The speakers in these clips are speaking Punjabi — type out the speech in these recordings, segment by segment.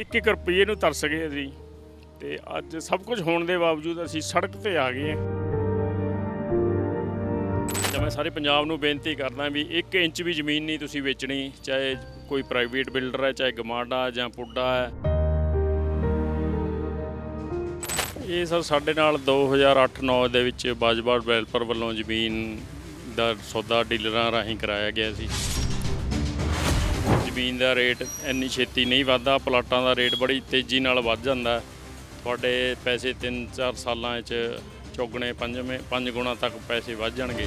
ਇੱਕ ਇੱਕ ਰੁਪਏ ਨੂੰ ਤਰਸ ਗਏ ਅਸੀਂ। ਤੇ ਅੱਜ ਸਭ ਕੁਝ ਹੋਣ ਦੇ ਬਾਵਜੂਦ ਅਸੀਂ ਸੜਕ ਤੇ ਆ ਗਏ ਹਾਂ। ਤਾਂ ਮੈਂ ਸਾਰੇ ਪੰਜਾਬ ਨੂੰ ਬੇਨਤੀ ਕਰਦਾ ਵੀ 1 ਇੰਚ ਵੀ ਜ਼ਮੀਨ ਨਹੀਂ ਤੁਸੀਂ ਵੇਚਣੀ, ਚਾਹੇ ਕੋਈ ਪ੍ਰਾਈਵੇਟ ਬਿਲਡਰ ਹੈ, ਚਾਹੇ ਗਮਾਡਾ ਜਾਂ ਪੁੱਡਾ ਹੈ। ਇਹ ਸਰ ਸਾਡੇ ਨਾਲ 2008-9 ਦੇ ਵਿੱਚ ਬਾਜਵਾ ਡਿਵੈਲਪਰ ਵੱਲੋਂ ਜ਼ਮੀਨ ਦਾ ਸੌਦਾ ਡੀਲਰਾਂ ਰਾਹੀਂ ਕਰਾਇਆ ਗਿਆ ਸੀ। ਜ਼ਮੀਨ ਦਾ ਰੇਟ ਇੰਨੀ ਛੇਤੀ ਨਹੀਂ ਵੱਧਦਾ, ਪਲਾਟਾਂ ਦਾ ਰੇਟ ਬੜੀ ਤੇਜ਼ੀ ਨਾਲ ਵੱਧ ਜਾਂਦਾ। ਤੁਹਾਡੇ ਪੈਸੇ 3-4 ਸਾਲਾਂ 'ਚ ਚੌਗਣੇ, ਪੰਜਵੇਂ, ਪੰਜ ਗੁਣਾ ਤੱਕ ਪੈਸੇ ਵੱਧ ਜਾਣਗੇ।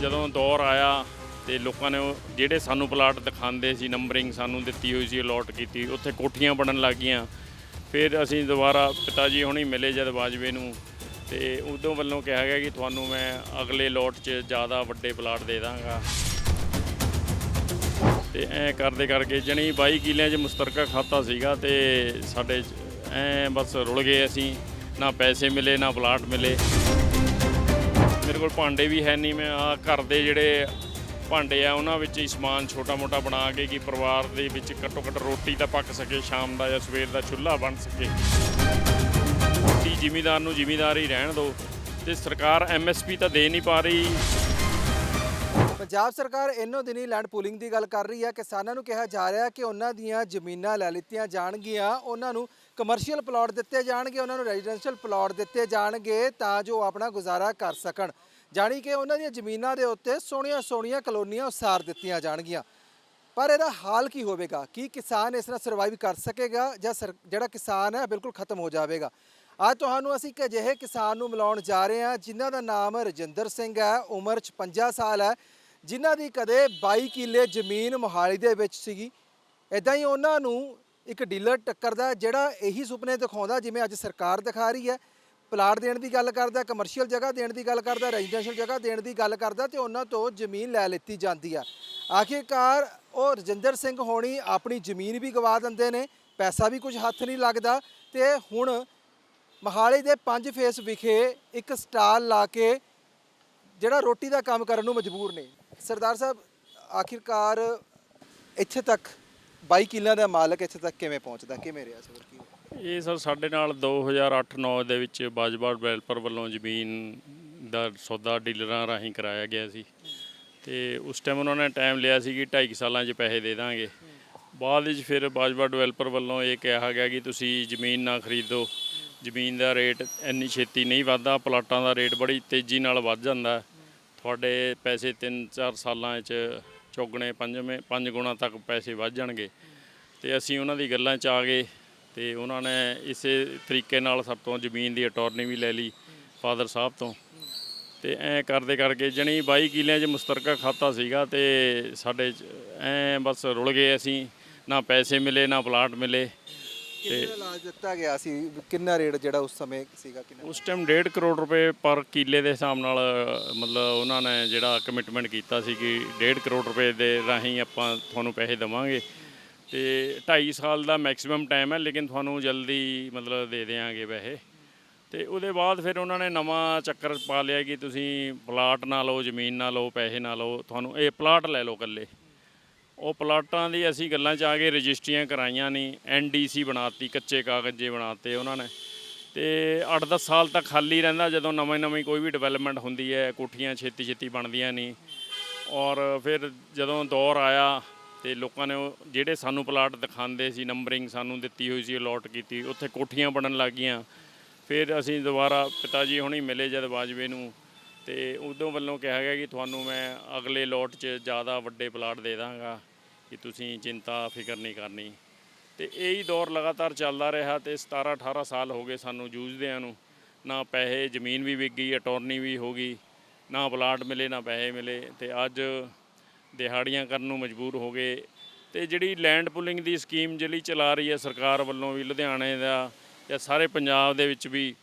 ਜਦੋਂ ਦੌਰ ਆਇਆ ਤੇ ਲੋਕਾਂ ਨੇ ਉਹ ਜਿਹੜੇ ਸਾਨੂੰ ਪਲਾਟ ਦਿਖਾਉਂਦੇ ਸੀ ਨੰਬਰਿੰਗ ਸਾਨੂੰ ਦਿੱਤੀ ਹੋਈ ਸੀ ਅਲੋਟ ਕੀਤੀ, ਉੱਥੇ ਕੋਠੀਆਂ ਬਣਨ ਲੱਗ ਗਈਆਂ ਫਿਰ ਅਸੀਂ ਦੁਬਾਰਾ ਪਿਤਾ ਜੀ ਹੁਣੀ ਮਿਲੇ ਜਦ ਬਾਜਵੇ ਨੂੰ ਤੇ ਉਦੋਂ ਵੱਲੋਂ ਕਿਹਾ ਗਿਆ ਕਿ ਤੁਹਾਨੂੰ ਮੈਂ ਅਗਲੇ ਲੋਟ 'ਚ ਜ਼ਿਆਦਾ ਵੱਡੇ ਪਲਾਟ ਦੇ ਦਾਂਗਾ। ਤੇ ਐ ਕਰਦੇ ਕਰਕੇ ਜਣੀ 22 ਕਿੱਲਿਆਂ 'ਚ ਮੁਸ਼ਤਰਕਾ ਖਾਤਾ ਸੀਗਾ ਤੇ ਸਾਡੇ ਐ ਬਸ ਰੁਲ ਗਏ ਅਸੀਂ, ਨਾ ਪੈਸੇ ਮਿਲੇ, ਨਾ ਪਲਾਟ ਮਿਲੇ। ਮੇਰੇ ਕੋਲ ਭਾਂਡੇ ਵੀ ਹੈ ਨਹੀਂ, ਮੈਂ ਆ ਘਰ ਦੇ ਜਿਹੜੇ ਭਾਂਡੇ ਆ, ਉਹਨਾਂ ਵਿੱਚ ਹੀ ਸਮਾਨ ਛੋਟਾ ਮੋਟਾ ਬਣਾ ਕੇ ਕਿ ਪਰਿਵਾਰ ਦੇ ਵਿੱਚ ਘੱਟੋ ਘੱਟ ਰੋਟੀ ਤਾਂ ਪੱਕ ਸਕੇ, ਸ਼ਾਮ ਦਾ ਜਾਂ ਸਵੇਰ ਦਾ ਚੁੱਲ੍ਹਾ ਬਣ ਸਕੇ। ਕਿ ਜ਼ਿਮੀਦਾਰ ਨੂੰ ਜ਼ਿਮੀਦਾਰ ਹੀ ਰਹਿਣ ਦਿਓ। ਤੇ ਸਰਕਾਰ ਐਮਐਸਪੀ ਤਾਂ ਦੇ ਨਹੀਂ ਪਾ ਰਹੀ। ਪੰਜਾਬ ਸਰਕਾਰ ਇਨੋ ਦਿਨੀ ਲੈਂਡ ਪੂਲਿੰਗ ਦੀ ਗੱਲ ਕਰ ਰਹੀ ਹੈ। ਕਿਸਾਨਾਂ ਨੂੰ ਕਿਹਾ ਜਾ ਰਿਹਾ ਕਿ ਉਹਨਾਂ ਦੀਆਂ ਜ਼ਮੀਨਾਂ ਲੈ ਲਿੱਤੀਆਂ ਜਾਣਗੀਆਂ। ਉਹਨਾਂ ਨੂੰ ਕਮਰਸ਼ੀਅਲ ਪਲਾਟ ਦਿੱਤੇ ਜਾਣਗੇ, ਉਹਨਾਂ ਨੂੰ ਰੈਜ਼ੀਡੈਂਸ਼ੀਅਲ ਪਲਾਟ ਦਿੱਤੇ ਜਾਣਗੇ ਤਾਂ ਜੋ ਆਪਣਾ ਗੁਜ਼ਾਰਾ ਕਰ ਸਕਣ। ਜਾਣੀ ਕਿ ਉਹਨਾਂ ਦੀਆਂ ਜ਼ਮੀਨਾਂ ਦੇ ਉੱਤੇ ਸੋਹਣੀਆਂ ਸੋਹਣੀਆਂ ਕਲੋਨੀਆਂ ਉਸਾਰ ਦਿੱਤੀਆਂ ਜਾਣਗੀਆਂ। ਪਰ ਇਹਦਾ ਹਾਲ ਕੀ ਹੋਵੇਗਾ? ਕੀ ਕਿਸਾਨ ਇਸ ਨਾਲ ਸਰਵਾਈਵ ਕਰ ਸਕੇਗਾ ਜਾਂ ਸਰ- ਜਿਹੜਾ ਕਿਸਾਨ ਹੈ, ਬਿਲਕੁਲ ਖਤਮ ਹੋ ਜਾਵੇਗਾ? ਅੱਜ ਤੁਹਾਨੂੰ ਅਸੀਂ ਇੱਕ ਅਜਿਹੇ ਕਿਸਾਨ ਨੂੰ ਮਿਲਾਉਣ ਜਾ ਰਹੇ ਹਾਂ, ਜਿਨ੍ਹਾਂ ਦਾ ਨਾਮ ਰਜਿੰਦਰ ਸਿੰਘ ਹੈ। ਉਮਰ 56 ਸਾਲ ਹੈ। ਜਿਨ੍ਹਾਂ ਦੀ ਕਦੇ 22 ਕਿੱਲੇ ਜ਼ਮੀਨ ਮੋਹਾਲੀ ਦੇ ਵਿੱਚ ਸੀਗੀ। ਇਦਾਂ ਹੀ ਉਹਨਾਂ ਨੂੰ ਇੱਕ ਡੀਲਰ ਟੱਕਰਦਾ ਜਿਹੜਾ ਇਹੀ ਸੁਪਨੇ ਦਿਖਾਉਂਦਾ ਜਿਵੇਂ ਅੱਜ ਸਰਕਾਰ ਦਿਖਾ ਰਹੀ ਹੈ। ਪਲਾਟ ਦੇਣ ਦੀ ਗੱਲ ਕਰਦਾ ਕਮਰਸ਼ੀਅਲ ਜਗ੍ਹਾ ਦੇਣ ਦੀ ਗੱਲ ਕਰਦਾ ਰੈਜ਼ੀਡੈਂਸ਼ੀਅਲ ਜਗ੍ਹਾ ਦੇਣ ਦੀ ਗੱਲ ਕਰਦਾ ਤੇ ਉਹਨਾਂ ਤੋਂ ਜ਼ਮੀਨ ਲੈ ਲਿੱਤੀ ਜਾਂਦੀ ਆ। ਆਖਿਰਕਾਰ ਉਹ ਰਜਿੰਦਰ ਸਿੰਘ ਹੋਣੀ ਆਪਣੀ ਜ਼ਮੀਨ ਵੀ ਗਵਾ ਦਿੰਦੇ ਨੇ, ਪੈਸਾ ਵੀ ਕੁਝ ਹੱਥ ਨਹੀਂ ਲੱਗਦਾ ਤੇ ਹੁਣ ਮਹਾਲੀ ਦੇ ਪੰਜ ਫੇਸ ਵਿਖੇ ਇੱਕ ਸਟਾਲ ਲਾ ਕੇ ਜਿਹੜਾ ਰੋਟੀ ਦਾ ਕੰਮ ਕਰਨ ਨੂੰ ਮਜਬੂਰ ਨੇ। ਸਰਦਾਰ ਸਾਹਿਬ, ਆਖਿਰਕਾਰ ਇੱਥੇ ਤੱਕ 22 ਕਿੱਲਿਆਂ ਦਾ ਮਾਲਕ ਇੱਥੇ ਤੱਕ ਕਿਵੇਂ ਪਹੁੰਚਦਾ? ਕਿਵੇਂ ਰਿਹਾ ਸਰ? ਕੀ ਇਹ ਸਰ ਸਾਡੇ ਨਾਲ 2008-9 ਦੇ ਵਿੱਚ ਬਾਜਵਾ ਡਿਵੈਲਪਰ ਵੱਲੋਂ ਜ਼ਮੀਨ ਦਾ ਸੌਦਾ ਡੀਲਰਾਂ ਰਾਹੀਂ ਕਰਾਇਆ ਗਿਆ ਸੀ। ਤੇ ਉਸ ਟਾਈਮ ਉਹਨਾਂ ਨੇ ਟਾਈਮ ਲਿਆ ਸੀ ਕਿ 2.5 ਸਾਲਾਂ 'ਚ ਪੈਸੇ ਦੇ ਦਾਂਗੇ। ਬਾਅਦ ਵਿੱਚ ਫਿਰ ਬਾਜਵਾ ਡਿਵੈਲਪਰ ਵੱਲੋਂ ਇਹ ਕਿਹਾ ਗਿਆ ਕਿ ਤੁਸੀਂ ਜ਼ਮੀਨ ਨਾ ਖਰੀਦੋ। ਜ਼ਮੀਨ ਦਾ ਰੇਟ ਇੰਨੀ ਛੇਤੀ ਨਹੀਂ ਵੱਧਦਾ, ਪਲਾਟਾਂ ਦਾ ਰੇਟ ਬੜੀ ਤੇਜ਼ੀ ਨਾਲ ਵੱਧ ਜਾਂਦਾ। ਤੁਹਾਡੇ ਪੈਸੇ 3-4 ਸਾਲਾਂ 'ਚ ਚੌਗਣੇ ਪੰਜਵੇਂ, ਪੰਜ ਗੁਣਾ ਤੱਕ ਪੈਸੇ ਵੱਧ ਜਾਣਗੇ। ਤੇ ਅਸੀਂ ਉਹਨਾਂ ਦੀ ਗੱਲਾਂ 'ਚ ਆ ਗਏ ਤੇ ਉਹਨਾਂ ਨੇ ਇਸੇ ਤਰੀਕੇ ਨਾਲ ਸਭ ਤੋਂ ਜ਼ਮੀਨ ਦੀ ਅਟਾਰਨੀ ਵੀ ਲੈ ਲਈ ਫਾਦਰ ਸਾਹਿਬ ਤੋਂ। ਤੇ ਐ ਕਰਦੇ ਕਰਕੇ ਜਣੀ 22 ਕਿੱਲਿਆਂ 'ਚ ਮੁਸ਼ਤਰਕਾ ਖਾਤਾ ਸੀਗਾ ਤੇ ਸਾਡੇ ਐ ਬਸ ਰੁਲ ਗਏ ਅਸੀਂ। ਨਾ ਪੈਸੇ ਮਿਲੇ, ਨਾ ਪਲਾਟ ਮਿਲੇ। ਕਿੰਨਾ ਇਲਾਜ ਦਿੱਤਾ ਗਿਆ ਸੀ? ਕਿੰਨਾ ਰੇਟ ਜਿਹੜਾ ਉਸ ਸਮੇਂ ਸੀਗਾ? ਕਿੰਨਾ ਉਸ ਟਾਈਮ 1.5 ਕਰੋੜ ਰੁਪਏ ਪਰ ਕਿੱਲੇ ਦੇ ਹਿਸਾਬ ਨਾਲ ਮਤਲਬ ਉਹਨਾਂ ਨੇ ਜਿਹੜਾ ਕਮਿਟਮੈਂਟ ਕੀਤਾ ਸੀ ਕਿ 1.5 ਕਰੋੜ ਰੁਪਏ ਦੇ ਰਾਹੀਂ ਆਪਾਂ ਤੁਹਾਨੂੰ ਪੈਸੇ ਦੇਵਾਂਗੇ। ਤੇ 2.5 ਸਾਲ ਦਾ ਮੈਕਸਿਮਮ ਟਾਈਮ ਹੈ ਲੇਕਿਨ ਤੁਹਾਨੂੰ ਜਲਦੀ ਮਤਲਬ ਦੇ ਦੇਵਾਂਗੇ ਪੈਸੇ। ਤੇ ਉਹਦੇ ਬਾਅਦ ਫਿਰ ਉਹਨਾਂ ਨੇ ਨਵਾਂ ਚੱਕਰ ਪਾ ਲਿਆ ਕਿ ਤੁਸੀਂ ਪਲਾਟ ਨਾ ਲਓ ਜ਼ਮੀਨ ਨਾ ਲਓ ਪੈਸੇ ਨਾ ਲਓ ਤੁਹਾਨੂੰ ਇਹ ਪਲਾਟ ਲੈ ਲਓ ਇਕੱਲੇ। ਉਹ ਪਲਾਟਾਂ ਦੀ ਅਸੀਂ ਗੱਲਾਂ 'ਚ ਆ ਕੇ ਰਜਿਸਟਰੀਆਂ ਕਰਾਈਆਂ ਨਹੀਂ ਐਨਡੀਸੀ ਬਣਾਤੀ, ਕੱਚੇ ਕਾਗਜ਼ੇ ਬਣਾਤੇ ਉਹਨਾਂ ਨੇ। ਤੇ 8-10 ਸਾਲ ਤੱਕ ਖਾਲੀ ਰਹਿੰਦਾ ਜਦੋਂ ਨਵੇਂ ਨਵੀਂ ਕੋਈ ਵੀ ਡਿਵੈਲਪਮੈਂਟ ਹੁੰਦੀ ਹੈ, ਕੋਠੀਆਂ ਛੇਤੀ ਛੇਤੀ ਬਣਦੀਆਂ ਨਹੀਂ ਔਰ ਫਿਰ ਜਦੋਂ ਦੌਰ ਆਇਆ ਤੇ ਲੋਕਾਂ ਨੇ ਉਹ ਜਿਹੜੇ ਸਾਨੂੰ ਪਲਾਟ ਦਿਖਾਉਂਦੇ ਸੀ ਨੰਬਰਿੰਗ ਸਾਨੂੰ ਦਿੱਤੀ ਹੋਈ ਸੀ ਅਲੋਟ ਕੀਤੀ, ਉੱਥੇ ਕੋਠੀਆਂ ਬਣਨ ਲੱਗ ਗਈਆਂ ਫਿਰ ਅਸੀਂ ਦੁਬਾਰਾ ਪਿਤਾ ਜੀ ਹੁਣੀ ਮਿਲੇ ਜਦ ਬਾਜਵੇ ਨੂੰ ਤੇ ਉਦੋਂ ਵੱਲੋਂ ਕਿਹਾ ਗਿਆ ਕਿ ਤੁਹਾਨੂੰ ਮੈਂ ਅਗਲੇ ਲੋਟ 'ਚ ਜ਼ਿਆਦਾ ਵੱਡੇ ਪਲਾਟ ਦੇ ਦਾਂਗਾ। ਕਿ ਤੁਸੀਂ ਚਿੰਤਾ, ਫਿਕਰ ਨਹੀਂ ਕਰਨੀ। ਤੇ ਇਹੀ ਦੌਰ ਲਗਾਤਾਰ ਚੱਲਦਾ ਰਿਹਾ ਤੇ 17 18 ਸਾਲ ਹੋ ਗਏ ਸਾਨੂੰ ਜੂਝਦਿਆਂ ਨੂੰ। ਨਾ ਪੈਸੇ, ਜ਼ਮੀਨ ਵੀ ਵਿਕ ਗਈ, ਅਟਾਰਨੀ ਵੀ ਹੋ ਗਈ। ਨਾ ਪਲਾਟ ਮਿਲੇ, ਨਾ ਪੈਸੇ ਮਿਲੇ। ਤੇ ਅੱਜ ਦਿਹਾੜੀਆਂ ਕਰਨ ਨੂੰ ਮਜਬੂਰ ਹੋ ਗਏ। ਤੇ ਜਿਹੜੀ ਲੈਂਡ ਪੁਲਿੰਗ ਦੀ ਸਕੀਮ ਜਿਹੜੀ ਚਲਾ ਰਹੀ ਹੈ ਸਰਕਾਰ ਵੱਲੋਂ ਵੀ ਲੁਧਿਆਣੇ ਦਾ ਜਾਂ ਸਾਰੇ ਪੰਜਾਬ ਦੇ ਵਿੱਚ ਵੀ,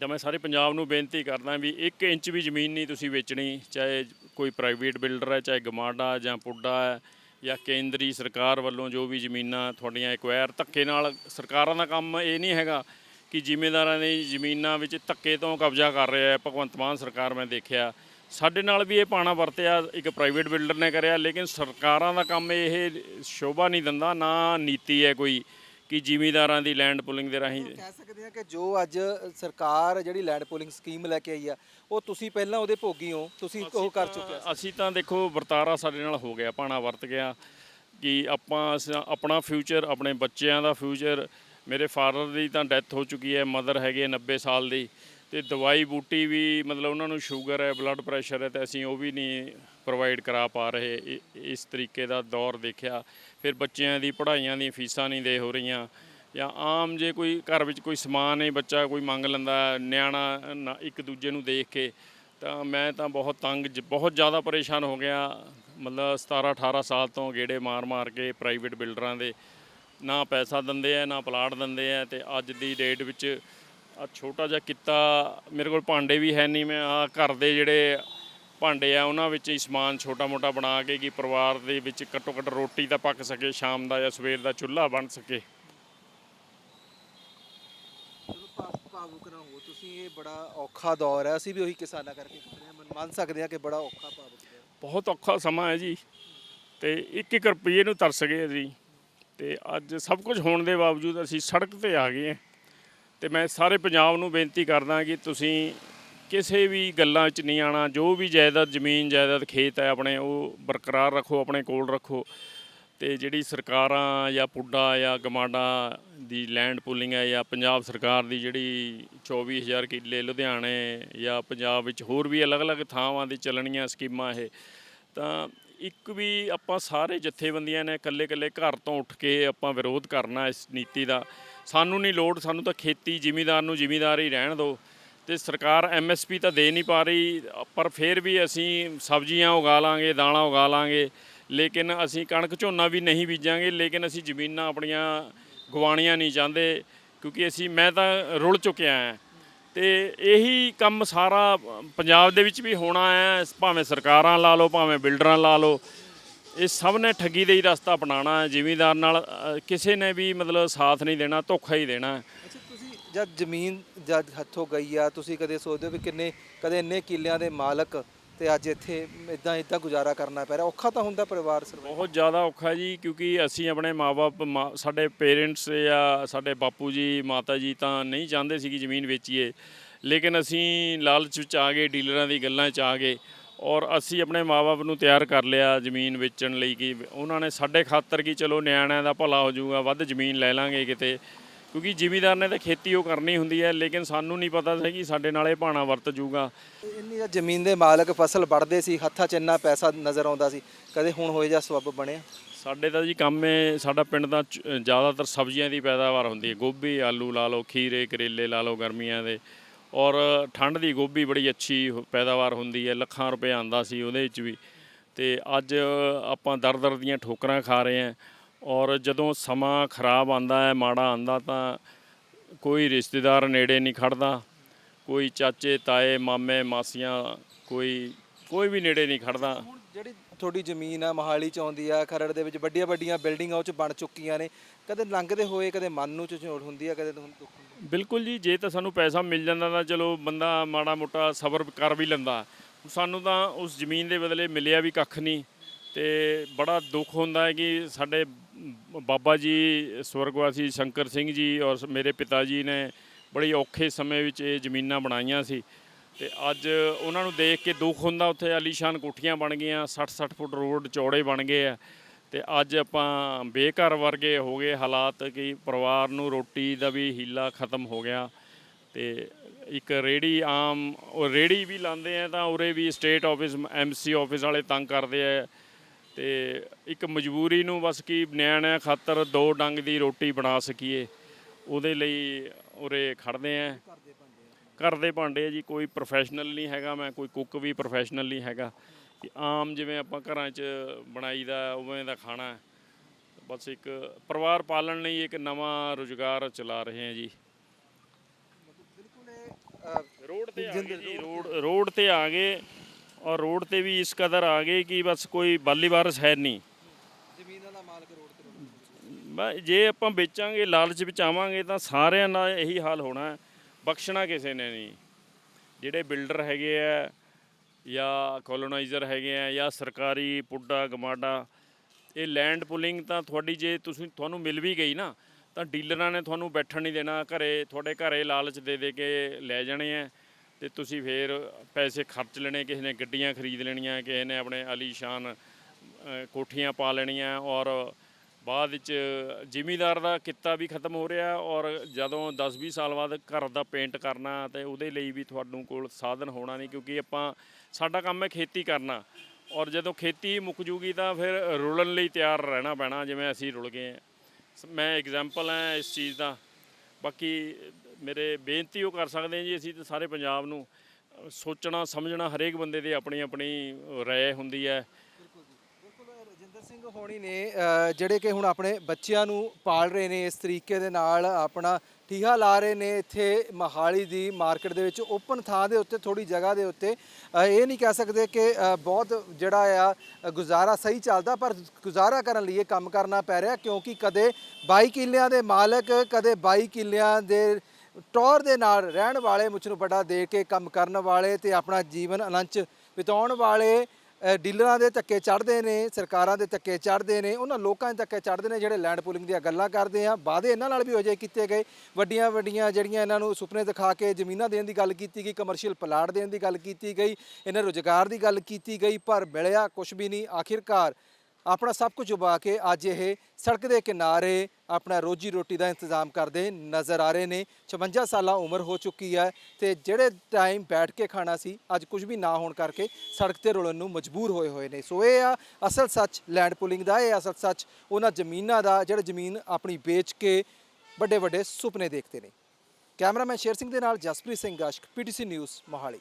ਤਾਂ ਮੈਂ ਸਾਰੇ ਪੰਜਾਬ ਨੂੰ ਬੇਨਤੀ ਕਰਦਾ ਵੀ 1 ਇੰਚ ਵੀ ਜ਼ਮੀਨ ਨਹੀਂ ਤੁਸੀਂ ਵੇਚਣੀ, ਚਾਹੇ ਕੋਈ ਪ੍ਰਾਈਵੇਟ ਬਿਲਡਰ ਹੈ, ਚਾਹੇ ਗਮਾਡਾ ਜਾਂ ਪੁੱਡਾ ਹੈ। ਜਾਂ ਕੇਂਦਰੀ ਸਰਕਾਰ ਵੱਲੋਂ ਜੋ ਵੀ ਜ਼ਮੀਨਾਂ ਤੁਹਾਡੀਆਂ ਐਕਵਾਇਰ ਧੱਕੇ ਨਾਲ ਸਰਕਾਰਾਂ ਦਾ ਕੰਮ ਇਹ ਨਹੀਂ ਹੈਗਾ ਕਿ ਜ਼ਿਮੀਂਦਾਰਾਂ ਦੀ ਜ਼ਮੀਨਾਂ ਵਿੱਚ ਧੱਕੇ ਤੋਂ ਕਬਜ਼ਾ ਕਰ ਰਿਹਾ ਹੈ, ਭਗਵੰਤ ਮਾਨ ਸਰਕਾਰ ਮੈਂ ਦੇਖਿਆ। ਸਾਡੇ ਨਾਲ ਵੀ ਇਹ ਪਾਣਾ ਵਰਤਿਆ, ਇੱਕ ਪ੍ਰਾਈਵੇਟ ਬਿਲਡਰ ਨੇ ਕਰਿਆ, ਲੇਕਿਨ ਸਰਕਾਰਾਂ ਦਾ ਕੰਮ ਇਹ ਸ਼ੋਭਾ ਨਹੀਂ ਦਿੰਦਾ, ਨਾ ਨੀਤੀ ਹੈ ਕੋਈ। ਕਿ ਜ਼ਿਮੀਂਦਾਰਾਂ ਦੀ ਲੈਂਡ ਪੁਲਿੰਗ ਦੇ ਰਾਹੀਂ ਕਹਿ ਸਕਦੇ ਹਾਂ ਕਿ ਜੋ ਅੱਜ ਸਰਕਾਰ ਜਿਹੜੀ ਲੈਂਡ ਪੂਲਿੰਗ ਸਕੀਮ ਲੈ ਕੇ ਆਈ ਆ ਉਹ ਤੁਸੀਂ ਪਹਿਲਾਂ ਉਹਦੇ ਭੋਗੀ ਹੋ ਤੁਸੀਂ ਉਹ ਕਰ ਚੁੱਕੇ ਹੋ। ਅਸੀਂ ਤਾਂ ਦੇਖੋ ਵਰਤਾਰਾ ਸਾਡੇ ਨਾਲ ਹੋ ਗਿਆ ਪਾਣਾ ਵਰਤ ਗਿਆ ਕਿ ਆਪਾਂ ਅਸ- ਆਪਣਾ ਫਿਊਚਰ ਆਪਣੇ ਬੱਚਿਆਂ ਦਾ ਫਿਊਚਰ ਮੇਰੇ ਫਾਦਰ ਦੀ ਤਾਂ ਡੈਥ ਹੋ ਚੁੱਕੀ ਹੈ ਮਦਰ ਹੈਗੇ 90 ਸਾਲ ਦੀ ਤੇ ਦਵਾਈ ਬੂਟੀ ਵੀ ਮਤਲਬ ਉਹਨਾਂ ਨੂੰ ਸ਼ੂਗਰ ਹੈ ਬਲੱਡ ਪ੍ਰੈਸ਼ਰ ਹੈ ਤੇ ਅਸੀਂ ਉਹ ਵੀ ਨਹੀਂ ਪ੍ਰੋਵਾਈਡ ਕਰਾ ਪਾ ਰਹੇ ਇ- ਇਸ ਤਰੀਕੇ ਦਾ ਦੌਰ ਦੇਖਿਆ। ਫਿਰ ਬੱਚਿਆਂ ਦੀ, ਪੜ੍ਹਾਈਆਂ ਦੀ ਫੀਸਾਂ ਨਹੀਂ ਦੇ ਹੋ ਰਹੀਆਂ। ਜਾਂ ਆਮ ਜੇ ਕੋਈ ਘਰ ਵਿੱਚ ਕੋਈ ਸਮਾਨ ਹੈ, ਬੱਚਾ ਕੋਈ ਮੰਗ ਲੈਂਦਾ, ਨਿਆਣਾ ਨਾ- ਇੱਕ ਦੂਜੇ ਨੂੰ ਦੇਖ ਕੇ, ਤਾਂ ਮੈਂ ਤਾਂ ਬਹੁਤ ਤੰਗ ਬਹੁਤ ਜ਼ਿਆਦਾ ਪਰੇਸ਼ਾਨ ਹੋ ਗਿਆ। ਮਤਲਬ 17 18 ਸਾਲ ਤੋਂ ਗੇੜੇ ਮਾਰ ਮਾਰ ਕੇ ਪ੍ਰਾਈਵੇਟ ਬਿਲਡਰਾਂ ਦੇ, ਨਾ ਪੈਸਾ ਦਿੰਦੇ ਆ, ਨਾ ਪਲਾਟ ਦਿੰਦੇ ਆ, ਤੇ ਅੱਜ ਦੀ ਡੇਟ ਵਿੱਚ ਆ ਛੋਟਾ ਜਿਹਾ ਕਿੱਤਾ ਮੇਰੇ ਕੋਲ ਭਾਂਡੇ ਵੀ ਹੈ ਨਹੀਂ, ਮੈਂ ਆ ਘਰ ਦੇ ਜਿਹੜੇ ਭਾਂਡੇ ਆ ਉਹਨਾਂ ਵਿੱਚ ਹੀ ਸਮਾਨ ਛੋਟਾ ਮੋਟਾ ਬਣਾ ਕੇ ਕਿ ਪਰਿਵਾਰ ਦੇ ਵਿੱਚ ਘੱਟੋ ਘੱਟ ਰੋਟੀ ਤਾਂ ਪੱਕ ਸਕੇ ਸ਼ਾਮ ਦਾ ਜਾਂ ਸਵੇਰ ਦਾ ਚੁੱਲ੍ਹਾ ਬਣ ਸਕੇ। ਚਲੋ ਭਾ- ਭਾਵੁਕ ਨਾ ਹੋ ਤੁਸੀਂ ਇਹ ਬੜਾ ਔਖਾ ਦੌਰ ਹੈ ਅਸੀਂ ਵੀ ਉਹੀ ਕਿਸਾਨਾਂ ਕਰਕੇ ਮੰਨ- ਸਕਦੇ ਹਾਂ ਕਿ ਬੜਾ ਔਖਾ ਭਾਵੁਕ ਹੈ। ਬਹੁਤ ਔਖਾ ਸਮਾਂ ਹੈ ਜੀ ਤੇ ਇੱਕ ਇੱਕ ਰੁਪਈਏ ਨੂੰ ਤਰਸ ਗਏ ਅਸੀਂ ਤੇ ਅੱਜ ਸਭ ਕੁਝ ਹੋਣ ਦੇ ਬਾਵਜੂਦ ਅਸੀਂ ਸੜਕ ਤੇ ਆ ਗਏ ਹਾਂ ਤੇ ਮੈਂ ਸਾਰੇ ਪੰਜਾਬ ਨੂੰ ਬੇਨਤੀ ਕਰਦਾ ਕਿ ਤੁਸੀਂ ਕਿਸੇ ਵੀ ਗੱਲਾਂ 'ਚ ਨਹੀਂ ਆਣਾ ਜੋ ਵੀ ਜਾਇਦਾਦ ਜ਼ਮੀਨ, ਜਾਇਦਾਦ ਖੇਤ ਹੈ ਆਪਣੇ, ਉਹ ਬਰਕਰਾਰ ਰੱਖੋ, ਆਪਣੇ ਕੋਲ ਰੱਖੋ। ਤੇ ਜਿਹੜੀ ਸਰਕਾਰਾਂ ਜਾਂ ਪੁੱਡਾ ਜਾਂ ਗਮਾਡਾ ਦੀ ਲੈਂਡ ਪੂਲਿੰਗ ਹੈ ਜਾਂ ਪੰਜਾਬ ਸਰਕਾਰ ਦੀ ਜਿਹੜੀ 24000 ਕਿੱਲੇ ਲੁਧਿਆਣੇ ਜਾਂ ਪੰਜਾਬ ਵਿੱਚ ਹੋਰ ਵੀ ਅਲੱਗ-ਅਲੱਗ ਥਾਵਾਂ ਦੀ ਚੱਲਣੀਆਂ ਸਕੀਮਾਂ ਇਹ, ਤਾਂ ਇੱਕ ਵੀ ਆਪਾਂ ਸਾਰੇ ਜਥੇਬੰਦੀਆਂ ਨੇ ਇਕੱਲੇ-ਇਕੱਲੇ ਘਰ ਤੋਂ ਉੱਠ ਕੇ ਆਪਾਂ ਵਿਰੋਧ ਕਰਨਾ ਇਸ ਨੀਤੀ ਦਾ। ਸਾਨੂੰ ਨਹੀਂ ਲੋੜ, ਸਾਨੂੰ ਤਾਂ ਖੇਤੀ ਜ਼ਿਮੀਦਾਰ ਨੂੰ ਜ਼ਿਮੀਦਾਰ ਹੀ ਰਹਿਣ ਦਿਓ। ਤੇ ਸਰਕਾਰ ਐਮਐਸਪੀ ਤਾਂ ਦੇ ਨਹੀਂ ਪਾ ਰਹੀ, ਪਰ ਫਿਰ ਵੀ ਅਸੀਂ ਸਬਜ਼ੀਆਂ ਉਗਾ ਲਾਂਗੇ ਦਾਣਾ ਉਗਾ ਲਾਂਗੇ, ਲੇਕਿਨ ਅਸੀਂ ਕਣਕ ਝੋਨਾ ਵੀ ਨਹੀਂ ਬੀਜਾਂਗੇ, ਲੇਕਿਨ ਅਸੀਂ ਜ਼ਮੀਨਾਂ ਆਪਣੀਆਂ ਗਵਾਣੀਆਂ ਨਹੀਂ ਚਾਹੁੰਦੇ, ਕਿਉਂਕਿ ਅਸੀਂ, ਮੈਂ ਤਾਂ ਰੁਲ ਚੁੱਕਿਆ ਹਾਂ। ਤੇ ਇਹੀ ਕੰਮ ਸਾਰਾ ਪੰਜਾਬ ਦੇ ਵਿੱਚ ਵੀ ਹੋਣਾ ਹੈ, ਭਾਵੇਂ ਸਰਕਾਰਾਂ ਲਾ ਲਓ, ਭਾਵੇਂ ਬਿਲਡਰਾਂ ਲਾ ਲਓ, ਇਹ ਸਭ ਨੇ ਠੱਗੀ ਦੇ ਹੀ ਰਸਤਾ ਅਪਣਾਉਣਾ ਹੈ, ਜ਼ਿਮੀਂਦਾਰ ਨਾਲ ਕਿਸੇ ਨੇ ਵੀ ਮਤਲਬ ਸਾਥ ਨਹੀਂ ਦੇਣਾ, ਧੋਖਾ ਹੀ ਦੇਣਾ। ਜਦ ਜ਼ਮੀਨ ਜਦ ਹੱਥੋਂ ਗਈ ਆ, ਤੁਸੀਂ ਕਦੇ ਸੋਚਦੇ ਹੋ ਵੀ ਕਿੰਨੇ, ਕਦੇ ਇੰਨੇ ਕਿੱਲਿਆਂ ਦੇ ਮਾਲਕ ਤੇ ਅੱਜ ਇੱਥੇ ਇਦਾਂ ਇਦਾਂ ਗੁਜ਼ਾਰਾ ਕਰਨਾ ਪੈ ਰਿਹਾ? ਔਖਾ ਤਾਂ ਹੁੰਦਾ ਪਰਿਵਾਰ ਸਰ ਬਹੁਤ ਜ਼ਿਆਦਾ ਔਖਾ ਜੀ, ਕਿਉਂਕਿ ਅਸੀਂ ਆਪਣੇ ਮਾਪੇ ਮਾ, ਸਾਡੇ ਪੇਰੈਂਟਸ ਜਾਂ ਸਾਡੇ ਬਾਪੂ ਜੀ, ਮਾਤਾ ਜੀ ਤਾਂ ਨਹੀਂ ਚਾਹੁੰਦੇ ਸੀ ਕਿ ਜ਼ਮੀਨ ਵੇਚੀਏ। ਲੇਕਿਨ ਅਸੀਂ ਲਾਲਚ ਵਿੱਚ ਆ ਗਏ, ਡੀਲਰਾਂ ਦੀ ਗੱਲਾਂ 'ਚ ਆ ਗਏ ਔਰ ਅਸੀਂ ਆਪਣੇ ਮਾਪੇ ਨੂੰ ਤਿਆਰ ਕਰ ਲਿਆ ਜ਼ਮੀਨ ਵੇਚਣ ਲਈ ਕਿ ਉਹਨਾਂ ਨੇ ਸਾਡੇ ਖਾਤਰ ਕਿ ਚਲੋ ਨਿਆਣਿਆਂ ਦਾ ਭਲਾ ਹੋ ਜਾਊਗਾ, ਵੱਧ ਜ਼ਮੀਨ ਲੈ ਲਾਂਗੇ ਕਿਤੇ। ਕਿਉਂਕਿ ਜ਼ਿਮੀਦਾਰ ਨੇ ਤਾਂ ਖੇਤੀ ਉਹ ਕਰਨੀ ਹੁੰਦੀ ਹੈ ਲੇਕਿਨ ਸਾਨੂੰ ਨਹੀਂ ਪਤਾ ਸੀ ਕਿ ਸਾਡੇ ਨਾਲ ਇਹ ਭਾਣਾ ਵਰਤ ਜਾਊਗਾ ਇੰਨੀ ਤਾਂ ਜ਼ਮੀਨ ਦੇ ਮਾਲਕ ਫਸਲ ਵੱਢਦੇ ਸੀ ਹੱਥਾਂ 'ਚ ਇੰਨਾ ਪੈਸਾ ਨਜ਼ਰ ਆਉਂਦਾ ਸੀ ਕਦੇ ਹੁਣ ਹੋਏ ਜਾਂ ਸਬੱਬ ਬਣਿਆ? ਸਾਡੇ ਤਾਂ ਜੀ ਕੰਮ ਹੈ ਸਾਡਾ ਪਿੰਡ ਦਾ ਜ਼ਿਆਦਾਤਰ ਸਬਜ਼ੀਆਂ ਦੀ ਪੈਦਾਵਾਰ ਹੁੰਦੀ ਹੈ ਗੋਭੀ ਆਲੂ ਲਾ ਲਓ ਖੀਰੇ ਕਰੇਲੇ ਲਾ ਲਓ ਗਰਮੀਆਂ ਦੇ। ਔਰ ਠੰਡ ਦੀ ਗੋਭੀ ਬੜੀ ਅੱਛੀ ਪੈਦਾਵਾਰ ਹੁੰਦੀ ਹੈ ਲੱਖਾਂ ਰੁਪਏ ਆਂਦਾ ਸੀ ਉਹਦੇ ਵਿੱਚ ਵੀ। ਤੇ ਅੱਜ ਆਪਾਂ ਦਰ ਦਰ ਦੀਆਂ ਠੋਕਰਾਂ ਖਾ ਰਹੇ ਹਾਂ। ਔਰ ਜਦੋਂ ਸਮਾਂ ਖਰਾਬ ਆਂਦਾ ਹੈ ਮਾੜਾ ਆਂਦਾ ਤਾਂ ਕੋਈ ਰਿਸ਼ਤੇਦਾਰ ਨੇੜੇ ਨਹੀਂ ਖੜਦਾ ਕੋਈ ਚਾਚੇ ਤਾਏ ਮਾਮੇ ਮਾਸੀਆਂ ਕੋਈ ਕੋਈ ਵੀ ਨੇੜੇ ਨਹੀਂ ਖੜਦਾ। ਜਿਹੜੀ ਤੁਹਾਡੀ ਜ਼ਮੀਨ ਆ ਮਹਾਲੀ ਚ ਆਉਂਦੀ ਆ ਖਰੜ ਦੇ ਵਿੱਚ ਵੱਡੀਆਂ ਵੱਡੀਆਂ ਬਿਲਡਿੰਗਾਂ ਉਹ ਚ ਬਣ ਚੁੱਕੀਆਂ ਨੇ। ਕਦੇ ਲੰਘਦੇ ਹੋਏ ਕਦੇ ਮਨ ਨੂੰ ਝੋੜ ਹੁੰਦੀ ਆ ਕਦੇ ਤੁਹਾਨੂੰ ਦੁੱਖ ਹੁੰਦਾ? ਬਿਲਕੁਲ ਜੀ ਜੇ ਤਾਂ ਸਾਨੂੰ ਪੈਸਾ ਮਿਲ ਜਾਂਦਾ ਤਾਂ ਚਲੋ ਬੰਦਾ ਮਾੜਾ ਮੋਟਾ ਸਬਰ ਕਰ ਵੀ ਲੈਂਦਾ। ਸਾਨੂੰ ਤਾਂ ਉਸ ਜ਼ਮੀਨ ਦੇ ਬਦਲੇ ਮਿਲਿਆ ਵੀ ਕੱਖ ਨਹੀਂ ਤੇ ਬੜਾ ਦੁੱਖ ਹੁੰਦਾ ਹੈ ਕਿ ਸਾਡੇ ਬਾਬਾ ਜੀ, ਸਵਰਗਵਾਸੀ ਸ਼ੰਕਰ ਸਿੰਘ ਜੀ ਔਰ ਮੇਰੇ ਪਿਤਾ ਜੀ ਨੇ ਬੜੀ ਔਖੇ ਸਮੇਂ ਵਿੱਚ ਇਹ ਜ਼ਮੀਨਾਂ ਬਣਾਈਆਂ ਸੀ ਤੇ ਅੱਜ ਉਹਨਾਂ ਨੂੰ ਦੇਖ ਕੇ ਦੁੱਖ ਹੁੰਦਾ ਉੱਥੇ ਆਲੀਸ਼ਾਨ ਕੋਠੀਆਂ ਬਣ ਗਈਆਂ 60-60 ਫੁੱਟ ਰੋਡ ਚੌੜੇ ਬਣ ਗਏ ਆ ਤੇ ਅੱਜ ਆਪਾਂ ਬੇਘਰ ਵਰਗੇ ਹੋ ਗਏ ਹਾਲਾਤ ਕਿ ਪਰਿਵਾਰ ਨੂੰ ਰੋਟੀ ਦਾ ਵੀ ਹੀਲਾ ਖਤਮ ਹੋ ਗਿਆ ਤੇ ਇੱਕ ਰੇੜੀ ਆਮ, ਉਹ ਰੇੜੀ ਵੀ ਲਾਉਂਦੇ ਆ ਤਾਂ ਉਰੇ ਵੀ ਸਟੇਟ ਆਫਿਸ ਐਮਸੀ ਆਫਿਸ ਵਾਲੇ ਤੰਗ ਕਰਦੇ ਆ ਤੇ ਇੱਕ ਮਜਬੂਰੀ ਨੂੰ ਬਸ ਕੀ ਨਿਆਣਿਆਂ ਖਾਤਰ ਦੋ ਡੰਗ ਦੀ ਰੋਟੀ ਬਣਾ ਸਕੀਏ ਉਹਦੇ ਲਈ ਉਰੇ ਖੜਦੇ ਆ। ਘਰ ਦੇ ਭਾਂਡੇ ਆ ਜੀ ਕੋਈ ਪ੍ਰੋਫੈਸ਼ਨਲ ਨਹੀਂ ਹੈਗਾ ਮੈਂ ਕੋਈ ਕੁੱਕ ਵੀ ਪ੍ਰੋਫੈਸ਼ਨਲ ਨਹੀਂ ਹੈਗਾ। ਆਮ ਜਿਵੇਂ ਆਪਾਂ ਘਰਾਂ 'ਚ ਬਣਾਈਦਾ ਉਵੇਂ ਦਾ ਖਾਣਾ। ਬਸ ਇੱਕ ਪਰਿਵਾਰ ਪਾਲਣ ਲਈ ਇੱਕ ਨਵਾਂ ਰੁਜ਼ਗਾਰ ਚਲਾ ਰਹੇ ਹਾਂ ਜੀ। ਬਿਲਕੁਲ ਇਹ ਅ, ਰੋਡ ਤੇ ਆ ਗਏ ਜੀ ਰੋਡ ਰੋਡ ਤੇ ਆ ਗਏ। ਔਰ ਰੋਡ ਤੇ ਵੀ ਇਸ ਕਦਰ ਆ ਗਏ ਕਿ ਬਸ ਕੋਈ ਬਾਲੀ ਵਾਰਸ ਹੈ ਨਹੀਂ। ਜ਼ਮੀਨਾਂ ਦਾ ਮਾਲਕ ਰੋਡ ਤੇ ਮੈਂ ਜੇ ਆਪਾਂ ਵੇਚਾਂਗੇ ਲਾਲਚ ਵਿੱਚ ਆਵਾਂਗੇ ਤਾਂ ਸਾਰਿਆਂ ਨਾਲ ਇਹੀ ਹਾਲ ਹੋਣਾ ਹੈ। ਬਖਸ਼ਣਾ ਕਿਸੇ ਨੇ ਨਹੀਂ। ਜਿਹੜੇ ਬਿਲਡਰ ਹੈਗੇ ਆ ਜਾਂ ਕੋਲੋਨਾਈਜ਼ਰ ਹੈਗੇ ਆ ਜਾਂ ਸਰਕਾਰੀ ਪੁੱਡਾ ਗਮਾਡਾ ਇਹ ਲੈਂਡ ਪੁਲਿੰਗ ਤਾਂ ਤੁਹਾਡੀ ਜੇ ਤੁਸੀਂ ਤੁਹਾਨੂੰ ਮਿਲ ਵੀ ਗਈ ਨਾ ਤਾਂ ਡੀਲਰਾਂ ਨੇ ਤੁਹਾਨੂੰ ਬੈਠਣ ਨਹੀਂ ਦੇਣਾ। ਘਰੇ ਤੁਹਾਡੇ ਘਰੇ ਲਾਲਚ ਦੇ ਦੇ ਕੇ ਲੈ ਜਾਣੇ ਆ। ਤੇ ਤੁਸੀਂ ਫੇਰ ਪੈਸੇ ਖਰਚ ਲੈਣੇ, ਕਿਸੇ ਨੇ ਗੱਡੀਆਂ ਖਰੀਦ ਲੈਣੀਆਂ, ਕਿਸੇ ਨੇ ਆਪਣੇ ਆਲੀਸ਼ਾਨ ਕੋਠੀਆਂ ਪਾ ਲੈਣੀਆਂ ਔਰ ਬਾਅਦ ਵਿੱਚ ਜ਼ਿਮੀਦਾਰ ਦਾ ਕਿੱਤਾ ਵੀ ਖਤਮ ਹੋ ਰਿਹਾ ਔਰ ਜਦੋਂ 10-20 ਸਾਲ ਬਾਅਦ ਘਰ ਦਾ ਪੇਂਟ ਕਰਨਾ ਤੇ ਉਹਦੇ ਲਈ ਵੀ ਤੁਹਾਨੂੰ ਕੋਲ ਸਾਧਨ ਹੋਣਾ ਨਹੀਂ ਕਿਉਂਕਿ ਆਪਾਂ, ਸਾਡਾ ਕੰਮ ਹੈ ਖੇਤੀ ਕਰਨਾ ਔਰ ਜਦੋਂ ਖੇਤੀ ਮੁੱਕ ਜੂਗੀ ਤਾਂ ਫਿਰ ਰੁਲਣ ਲਈ ਤਿਆਰ ਰਹਿਣਾ ਪੈਣਾ ਜਿਵੇਂ ਅਸੀਂ ਰੁਲ ਗਏ ਹਾਂ। ਸ- ਮੈਂ ਐਗਜ਼ਾਮਪਲ ਹੈ ਇਸ ਚੀਜ਼ ਦਾ। ਬਾਕੀ ਮੇਰੇ ਬੇਨਤੀ ਉਹ ਕਰ ਸਕਦੇ ਹਾਂ ਜੀ, ਅਸੀਂ ਤਾਂ ਸਾਰੇ ਪੰਜਾਬ ਨੂੰ ਸੋਚਣਾ, ਸਮਝਣਾ ਹਰੇਕ ਬੰਦੇ ਦੀ ਆਪਣੀ ਆਪਣੀ ਰਾਏ ਹੁੰਦੀ ਹੈ। ਬਿਲਕੁਲ ਰਜਿੰਦਰ ਸਿੰਘ ਹੋਣੀ ਨੇ ਜਿਹੜੇ ਕਿ ਹੁਣ ਆਪਣੇ ਬੱਚਿਆਂ ਨੂੰ ਪਾਲ ਰਹੇ ਨੇ, ਇਸ ਤਰੀਕੇ ਦੇ ਨਾਲ ਆਪਣਾ ਠੀਹਾ ਲਾ ਰਹੇ ਨੇ ਇੱਥੇ ਮਹਾਲੀ ਦੀ ਮਾਰਕੀਟ ਦੇ ਵਿੱਚ, ਓਪਨ ਥਾਂ ਦੇ ਉੱਤੇ ਥੋੜੀ ਜਗ੍ਹਾ ਦੇ ਉੱਤੇ। ਇਹ ਨਹੀਂ ਕਹਿ ਸਕਦੇ ਕਿ ਬਹੁਤ ਜਿਹੜਾ ਆ ਗੁਜ਼ਾਰਾ ਸਹੀ ਚੱਲਦਾ, ਪਰ ਗੁਜ਼ਾਰਾ ਕਰਨ ਲਈ ਇਹ ਕੰਮ ਕਰਨਾ ਪੈ ਰਿਹਾ, ਕਿਉਂਕਿ ਕਦੇ 22 ਕਿੱਲਿਆਂ ਦੇ ਮਾਲਕ, ਕਦੇ 22 ਕਿੱਲਿਆਂ ਦੇ ਟੌਰ ਦੇ ਨਾਲ ਰਹਿਣ ਵਾਲੇ, ਮੁੱਛ ਨੂੰ ਵੱਡਾ ਦੇ ਕੇ ਕੰਮ ਕਰਨ ਵਾਲੇ ਤੇ ਆਪਣਾ ਜੀਵਨ ਅਲੰਚ ਬਿਤਾਉਣ ਵਾਲੇ ਡੀਲਰਾਂ ਦੇ ਧੱਕੇ ਚੜ੍ਹਦੇ ਨੇ, ਸਰਕਾਰਾਂ ਦੇ ਧੱਕੇ ਚੜ੍ਹਦੇ ਨੇ, ਉਹਨਾਂ ਲੋਕਾਂ ਦੇ ਧੱਕੇ ਚੜ੍ਹਦੇ ਨੇ ਜਿਹੜੇ ਲੈਂਡ ਪੂਲਿੰਗ ਦੀਆਂ ਗੱਲਾਂ ਕਰਦੇ ਆ। ਵਾਅਦੇ ਇਹਨਾਂ ਨਾਲ ਵੀ ਹੋ ਜਾਏ ਕੀਤੇ ਗਏ। ਵੱਡੀਆਂ ਵੱਡੀਆਂ ਜਿਹੜੀਆਂ ਇਹਨਾਂ ਨੂੰ ਸੁਪਨੇ ਦਿਖਾ ਕੇ ਜ਼ਮੀਨਾਂ ਦੇਣ ਦੀ ਗੱਲ ਕੀਤੀ ਗਈ ਕਮਰਸ਼ੀਅਲ ਪਲਾਟ ਦੇਣ ਦੀ ਗੱਲ ਕੀਤੀ ਗਈ, ਇਹਨਾਂ ਰੁਜ਼ਗਾਰ ਦੀ ਗੱਲ ਕੀਤੀ ਗਈ, ਪਰ ਮਿਲਿਆ ਕੁਝ ਵੀ ਨਹੀਂ। ਆਖਿਰਕਾਰ ਆਪਣਾ ਸਭ ਕੁਝ ਉਬਾ ਕੇ ਅੱਜ ਇਹ ਸੜਕ ਦੇ ਕਿਨਾਰੇ ਆਪਣਾ ਰੋਜੀ ਰੋਟੀ ਦਾ ਇੰਤਜ਼ਾਮ ਕਰਦੇ ਨਜ਼ਰ ਆ ਰਹੇ ਨੇ। 56 ਸਾਲਾਂ ਉਮਰ ਹੋ ਚੁੱਕੀ ਹੈ ਤੇ ਜਿਹੜੇ ਟਾਈਮ ਬੈਠ ਕੇ ਖਾਣਾ ਸੀ, ਅੱਜ ਕੁਝ ਵੀ ਨਾ ਹੋਣ ਕਰਕੇ ਸੜਕ ਤੇ ਰੁਲਣ ਨੂੰ ਮਜਬੂਰ ਹੋਏ ਹੋਏ ਨੇ। ਸੋ ਇਹ ਆ ਅਸਲ ਸੱਚ ਲੈਂਡ ਪੁਲਿੰਗ ਦਾ, ਇਹ ਅਸਲ ਸੱਚ ਉਹਨਾਂ ਜ਼ਮੀਨਾਂ ਦਾ, ਜਿਹੜੇ ਜ਼ਮੀਨ ਆਪਣੀ ਵੇਚ ਕੇ ਵੱਡੇ ਵੱਡੇ ਸੁਪਨੇ ਦੇਖਦੇ ਨੇ। ਕੈਮਰਾਮੈਨ ਸ਼ੇਰ ਸਿੰਘ ਦੇ ਨਾਲ ਜਸਪ੍ਰੀਤ ਸਿੰਘ ਗਾਸ਼ਕ, ਪੀਟੀਸੀ ਨਿਊਜ਼ ਮੋਹਾਲੀ।